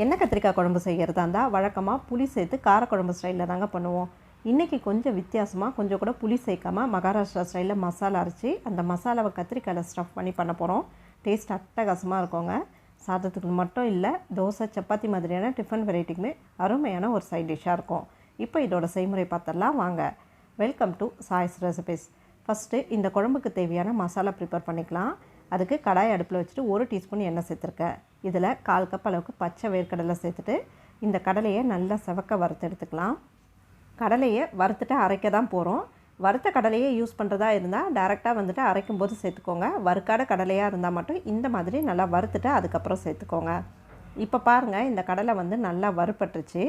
எண்ணெய் கத்திரிக்காய் குழம்பு செய்கிறதா இருந்தால் வழக்கமாக புளி சேர்த்து காரக்குழம்பு ஸ்டைலில் தாங்க பண்ணுவோம். இன்றைக்கி கொஞ்சம் வித்தியாசமாக கொஞ்சம் கூட புளி சேர்க்காம மகாராஷ்டிரா ஸ்டைலில் மசாலா அரைச்சி அந்த மசாலாவை கத்திரிக்காயில் ஸ்டஃப் பண்ணி பண்ண போகிறோம் டேஸ்ட் அட்டகாசமாக இருக்குங்க. சாதத்துக்கு மட்டும் இல்லை தோசை சப்பாத்தி மாதிரியான டிஃபன் வெரைட்டிக்குமே அருமையான ஒரு சைட் டிஷ்ஷாக இருக்கும். இப்போ இதோட செய்முறை பார்த்துடலாம் வாங்க. Welcome to choice recipes first இந்த குழம்புக்கு தேவையான மசாலா ப்ரிப்பேர் பண்ணிக்கலாம். அதுக்கு கடாய் அடுப்பில் வச்சுட்டு ஒரு டீஸ்பூன் எண்ணெய் சேர்த்துருக்கேன். இதில் கால் கப் அளவுக்கு பச்சை வேர்க்கடலை சேர்த்துட்டு இந்த கடலையை நல்லா செவக்க வறுத்து எடுத்துக்கலாம். கடலையை வறுத்துட்டு அரைக்க தான் போகிறோம். வறுத்த கடலையே யூஸ் பண்ணுறதா இருந்தால் டேரெக்டாக வந்துட்டு அரைக்கும் போது சேர்த்துக்கோங்க. வறுக்காட கடலையாக இருந்தால் மட்டும் இந்த மாதிரி நல்லா வறுத்துட்டு அதுக்கப்புறம் சேர்த்துக்கோங்க. இப்போ பாருங்கள் இந்த கடலை வந்து நல்லா வறுப்பட்டுருச்சு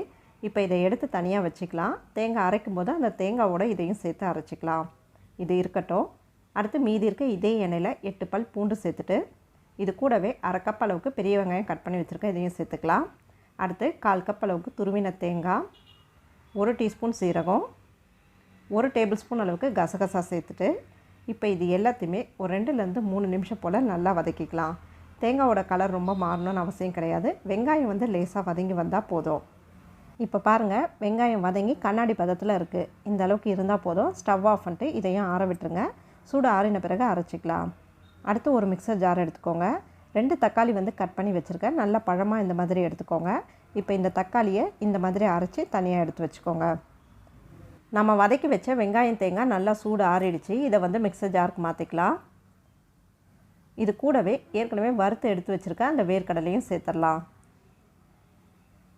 இப்போ இதை எடுத்து தனியாக வச்சுக்கலாம். தேங்காய் அரைக்கும் போது அந்த தேங்காவோட இதையும் சேர்த்து அரைச்சிக்கலாம். இது இருக்கட்டும். அடுத்து மீதி இருக்க இதே எண்ணெயில் எட்டு பல் பூண்டு சேர்த்துட்டு இது கூடவே அரை கப் அளவுக்கு பெரிய வெங்காயம் கட் பண்ணி வச்சுருக்கேன். இதையும் சேர்த்துக்கலாம். அடுத்து கால் கப் அளவுக்கு துருவின தேங்காய் ஒரு டீஸ்பூன் சீரகம் ஒரு டேபிள் ஸ்பூன் அளவுக்கு கசகசா சேர்த்துட்டு இப்போ இது எல்லாத்தையுமே ஒரு ரெண்டுலேருந்து மூணு நிமிஷம் போல் நல்லா வதக்கிக்கலாம். தேங்காவோட கலர் ரொம்ப மாறணும்னு அவசியம் கிடையாது. வெங்காயம் வந்து லேசாக வதங்கி வந்தால் போதும். இப்போ பாருங்கள் வெங்காயம் வதங்கி கண்ணாடி பதத்தில் இருக்குது இந்த அளவுக்கு இருந்தால் போதும். ஸ்டவ் ஆஃப் பண்ணிட்டு இதையும் ஆற விட்டுருங்க. சூடு ஆறின பிறகு அரைச்சிக்கலாம். அடுத்து ஒரு மிக்சர் ஜார் எடுத்துக்கோங்க. ரெண்டு தக்காளி வந்து கட் பண்ணி வச்சுருக்கேன். நல்லா பழமாக இந்த மாதிரி எடுத்துக்கோங்க. இப்போ இந்த தக்காளியை இந்த மாதிரி அரைச்சி தனியாக எடுத்து வச்சுக்கோங்க. நம்ம வதக்கி வச்ச வெங்காயம் தேங்காய் நல்லா சூடு ஆறிடுச்சு. இதை வந்து மிக்சர் ஜாருக்கு மாற்றிக்கலாம் இது கூடவே ஏற்கனவே வறுத்து எடுத்து வச்சுருக்க அந்த வேர்க்கடலையும் சேர்த்துடலாம்.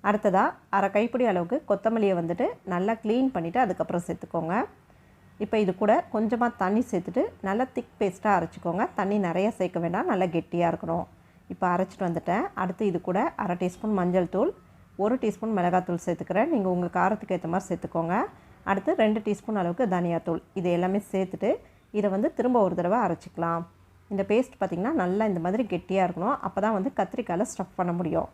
அடுத்ததாக அரை கைப்பிடி அளவுக்கு கொத்தமல்லியை வந்துட்டு நல்லா க்ளீன் பண்ணிவிட்டு அதுக்கப்புறம் சேர்த்துக்கோங்க. இப்போ இது கூட கொஞ்சமாக தண்ணி சேர்த்துட்டு நல்லா திக் பேஸ்ட்டாக அரைச்சிக்கோங்க. தண்ணி நிறைய சேர்க்க வேண்டாம். நல்லா கெட்டியாக இருக்கணும். இப்போ அரைச்சிட்டு வந்துட்டேன். அடுத்து இது கூட அரை டீஸ்பூன் மஞ்சள் தூள் ஒரு டீஸ்பூன் மிளகாத்தூள் சேர்த்துக்கிறேன். நீங்கள் உங்கள் காரத்துக்கு ஏற்ற மாதிரி சேர்த்துக்கோங்க. அடுத்து ரெண்டு டீஸ்பூன் அளவுக்கு தனியாத்தூள் இது எல்லாமே சேர்த்துட்டு இதை வந்து திரும்ப ஒரு தடவை அரைச்சிக்கலாம். இந்த பேஸ்ட் பார்த்திங்கன்னா நல்லா இந்த மாதிரி கெட்டியாக இருக்கணும். அப்போ தான் வந்து கத்திரிக்காயில் ஸ்டஃப் பண்ண முடியும்.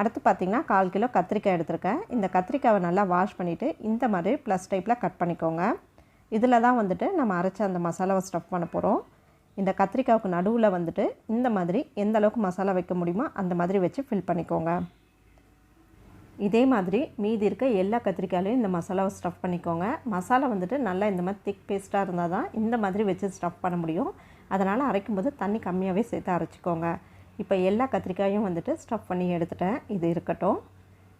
அடுத்து பார்த்திங்கன்னா கால் கிலோ கத்திரிக்காய் எடுத்திருக்கேன். இந்த கத்திரிக்காயை நல்லா வாஷ் பண்ணிவிட்டு இந்த மாதிரி ப்ளஸ் டைப்பில் கட் பண்ணிக்கோங்க. இதில் தான் வந்துட்டு நம்ம அரைச்ச அந்த மசாலாவை ஸ்டஃப் பண்ண போகிறோம் இந்த கத்திரிக்காவுக்கு நடுவில் வந்துட்டு இந்த மாதிரி எந்த அளவுக்கு மசாலா வைக்க முடியுமோ அந்த மாதிரி வச்சு ஃபில் பண்ணிக்கோங்க. இதே மாதிரி மீதி இருக்க எல்லா கத்திரிக்காயிலையும் இந்த மசாலாவை ஸ்டஃப் பண்ணிக்கோங்க. மசாலா வந்துட்டு நல்லா இந்த மாதிரி திக் பேஸ்ட்டாக இருந்தால் தான் இந்த மாதிரி வச்சு ஸ்டஃப் பண்ண முடியும். அதனால் அரைக்கும் போது தண்ணி கம்மியாகவே சேர்த்து அரைச்சிக்கோங்க. இப்போ எல்லா கத்திரிக்காயும் வந்துட்டு ஸ்டஃப் பண்ணி எடுத்துட்டேன். இது இருக்கட்டும்.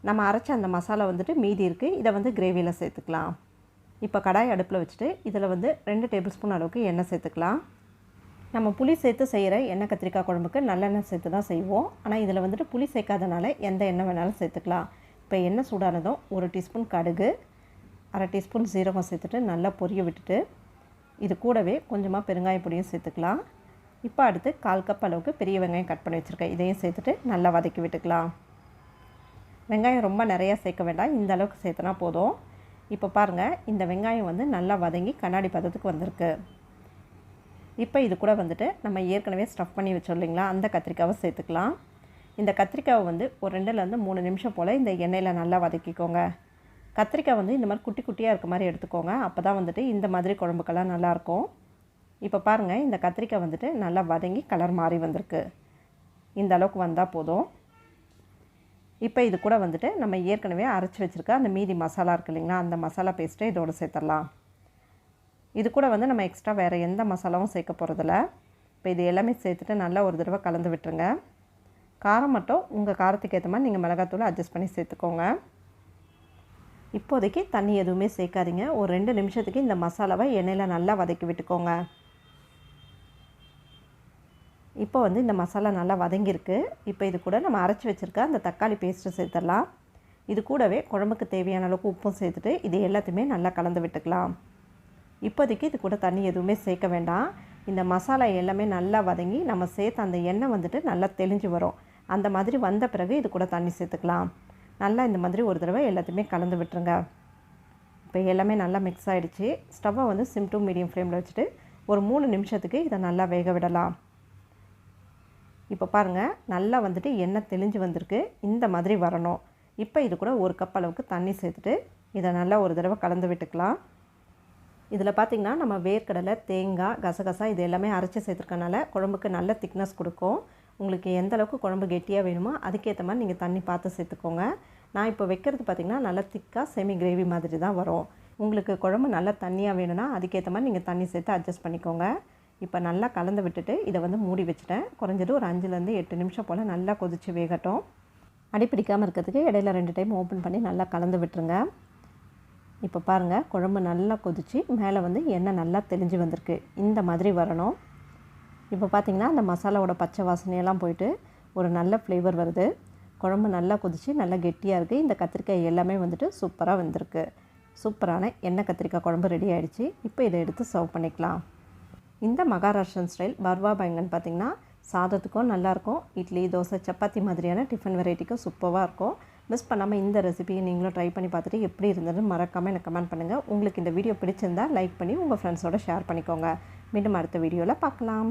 நம்ம அரைச்ச அந்த மசாலா வந்துட்டு மீதி இருக்குது இதை வந்து கிரேவியில் சேர்த்துக்கலாம். இப்போ கடாய் அடுப்பில் வச்சுட்டு இதில் வந்து ரெண்டு டேபிள் ஸ்பூன் அளவுக்கு எண்ணெய் சேர்த்துக்கலாம். நம்ம புளி சேர்த்து செய்கிற எண்ணெய் கத்திரிக்காய் குழம்புக்கு நல்லெண்ணெய் சேர்த்து தான் செய்வோம். ஆனால் இதில் வந்துட்டு புளி சேர்க்காதனால எந்த எண்ணெய் வேணாலும் சேர்த்துக்கலாம். இப்போ எண்ணெய் சூடானதும் ஒரு டீஸ்பூன் கடுகு அரை டீஸ்பூன் சீரகம் சேர்த்துட்டு நல்லா பொரிய விட்டுட்டு இது கூடவே கொஞ்சமாக பெருங்காய பொடியும் சேர்த்துக்கலாம். இப்போ அடுத்து கால் கப் அளவுக்கு பெரிய வெங்காயம் கட் பண்ணி வச்சுருக்கேன். இதையும் சேர்த்துட்டு நல்லா வதக்கி விட்டுக்கலாம். வெங்காயம் ரொம்ப நிறையா சேர்க்க வேண்டாம். இந்த அளவுக்கு சேர்த்தனா போதும். இப்போ பாருங்கள் இந்த வெங்காயம் வந்து நல்லா வதங்கி கண்ணாடி பதத்துக்கு வந்திருக்கு. இப்போ இது கூட வந்துட்டு நம்ம ஏற்கனவே ஸ்டஃப் பண்ணி வச்சோம் இல்லைங்களா? அந்த கத்திரிக்காவை சேர்த்துக்கலாம். இந்த கத்திரிக்காவை வந்து ஒரு ரெண்டுலேருந்து மூணு நிமிஷம் போல் இந்த எண்ணெயில் நல்லா வதக்கிக்கோங்க. கத்திரிக்காய் வந்து இந்த மாதிரி குட்டி குட்டியாக இருக்க மாதிரி எடுத்துக்கோங்க. அப்போ தான் வந்துட்டு இந்த மாதிரி குழம்புக்கெல்லாம் நல்லாயிருக்கும். இப்போ பாருங்கள் இந்த கத்திரிக்காய் வந்துட்டு நல்லா வதங்கி கலர் மாறி வந்திருக்கு. இந்த அளவுக்கு வந்தால் போதும். இப்போ இது கூட வந்துட்டு நம்ம ஏற்கனவே அரைச்சி வச்சுருக்க அந்த மீதி மசாலா இருக்குது இல்லைங்களா அந்த மசாலா பேஸ்ட்டை இதோடு சேர்த்துடலாம். இது கூட வந்து நம்ம எக்ஸ்ட்ரா வேறு எந்த மசாலாவும் சேர்க்க போகிறதில்ல இப்போ இது எல்லாமே சேர்த்துட்டு நல்லா ஒரு தடவை கலந்து விட்டுருங்க. காரம் மட்டும் உங்கள் காரத்துக்கு ஏற்ற மாதிரி நீங்கள் மிளகாத்தூள் அட்ஜஸ்ட் பண்ணி சேர்த்துக்கோங்க. இப்போதைக்கு தண்ணி எதுவுமே சேர்க்காதீங்க. ஒரு ரெண்டு நிமிஷத்துக்கு இந்த மசாலாவை எண்ணெயில் நல்லா வதக்கி விட்டுக்கோங்க. இப்போ வந்து இந்த மசாலா நல்லா வதங்கியிருக்கு. இப்போ இது கூட நம்ம அரைச்சி வச்சுருக்க அந்த தக்காளி பேஸ்ட்டு சேர்த்துடலாம். இது கூடவே குழம்புக்கு தேவையான அளவுக்கு உப்பும் சேர்த்துட்டு இது எல்லாத்தையுமே நல்லா கலந்து விட்டுக்கலாம். இப்போதைக்கு இது கூட தண்ணி எதுவுமே சேர்க்க வேண்டாம். இந்த மசாலா எல்லாமே நல்லா வதங்கி நம்ம சேர்த்த அந்த எண்ணெய் வந்துட்டு நல்லா தெளிஞ்சு வரும். அந்த மாதிரி வந்த பிறகு இது கூட தண்ணி சேர்த்துக்கலாம். நல்லா இந்த மாதிரி ஒரு தடவை எல்லாத்தையுமே கலந்து விட்டுருங்க. இப்போ எல்லாமே நல்லா மிக்ஸ் ஆகிடுச்சு ஸ்டவ்வை வந்து சிம் டு மீடியம் ஃப்ளேமில் வச்சுட்டு ஒரு மூணு நிமிஷத்துக்கு இதை நல்லா வேக விடலாம். இப்போ பாருங்கள் நல்லா வந்துட்டு எண்ணெய் தெளிஞ்சு வந்திருக்கு. இந்த மாதிரி வரணும். இப்போ இது கூட ஒரு கப் அளவுக்கு தண்ணி சேர்த்துட்டு இதை நல்லா ஒரு தடவை கலந்து விட்டுக்கலாம். இதில் பார்த்திங்கன்னா நம்ம வேர்க்கடலை தேங்காய் கசகசா இது எல்லாமே அரைச்சி சேர்த்துருக்கனால குழம்புக்கு நல்ல திக்னஸ் கொடுக்கும். உங்களுக்கு எந்த அளவுக்கு குழம்பு கெட்டியாக வேணுமோ அதுக்கேற்ற மாதிரி நீங்கள் தண்ணி பார்த்து சேர்த்துக்கோங்க. நான் இப்போ வைக்கிறது பார்த்திங்கன்னா நல்லா திக்காக செமி கிரேவி மாதிரி தான் வரும். உங்களுக்கு குழம்பு நல்லா தண்ணியாக வேணும்னா அதுக்கேற்ற மாதிரி நீங்கள் தண்ணி சேர்த்து அட்ஜஸ்ட் பண்ணிக்கோங்க. இப்போ நல்லா கலந்து விட்டுட்டு இதை வந்து மூடி வச்சுட்டேன். குறைஞ்சது ஒரு அஞ்சுலேருந்து எட்டு நிமிஷம் போல் நல்லா கொதித்து வேகட்டும். அடிப்பிடிக்காமல் இருக்கிறதுக்கு இடையில ரெண்டு டைம் ஓப்பன் பண்ணி நல்லா கலந்து விட்டுருங்க. இப்போ பாருங்கள் குழம்பு நல்லா கொதித்து மேலே வந்து எண்ணெய் நல்லா தெளிஞ்சு வந்திருக்கு. இந்த மாதிரி வரணும். இப்போ பார்த்திங்கன்னா அந்த மசாலாவோட பச்சை வாசனையெல்லாம் போயிட்டு ஒரு நல்ல ஃப்ளேவர் வருது. குழம்பு நல்லா கொதித்து நல்லா கெட்டியாக இருக்குது இந்த கத்திரிக்காய் எல்லாமே வந்துட்டு சூப்பராக வந்திருக்கு. சூப்பரான எண்ணெய் கத்திரிக்காய் குழம்பு ரெடி ஆகிடுச்சு இப்போ இதை எடுத்து சர்வ் பண்ணிக்கலாம். இந்த மகாராஷ்டிரன் ஸ்டைல் பர்வா பயங்கன் பார்த்திங்கன்னா சாதத்துக்கும் நல்லாயிருக்கும். இட்லி தோசை சப்பாத்தி மாதிரியான டிஃபன் வெரைட்டிக்கும் சூப்பராக இருக்கும். மிஸ் பண்ணாமல் இந்த ரெசிபியை நீங்களும் ட்ரை பண்ணி பார்த்துட்டு எப்படி இருந்ததுன்னு மறக்காமல் எனக்கு கமெண்ட் பண்ணுங்கள் உங்களுக்கு இந்த வீடியோ பிடிச்சிருந்தா லைக் பண்ணி உங்கள் ஃப்ரெண்ட்ஸோட ஷேர் பண்ணிக்கோங்க. மீண்டும் அடுத்த வீடியோவில் பார்க்கலாம்.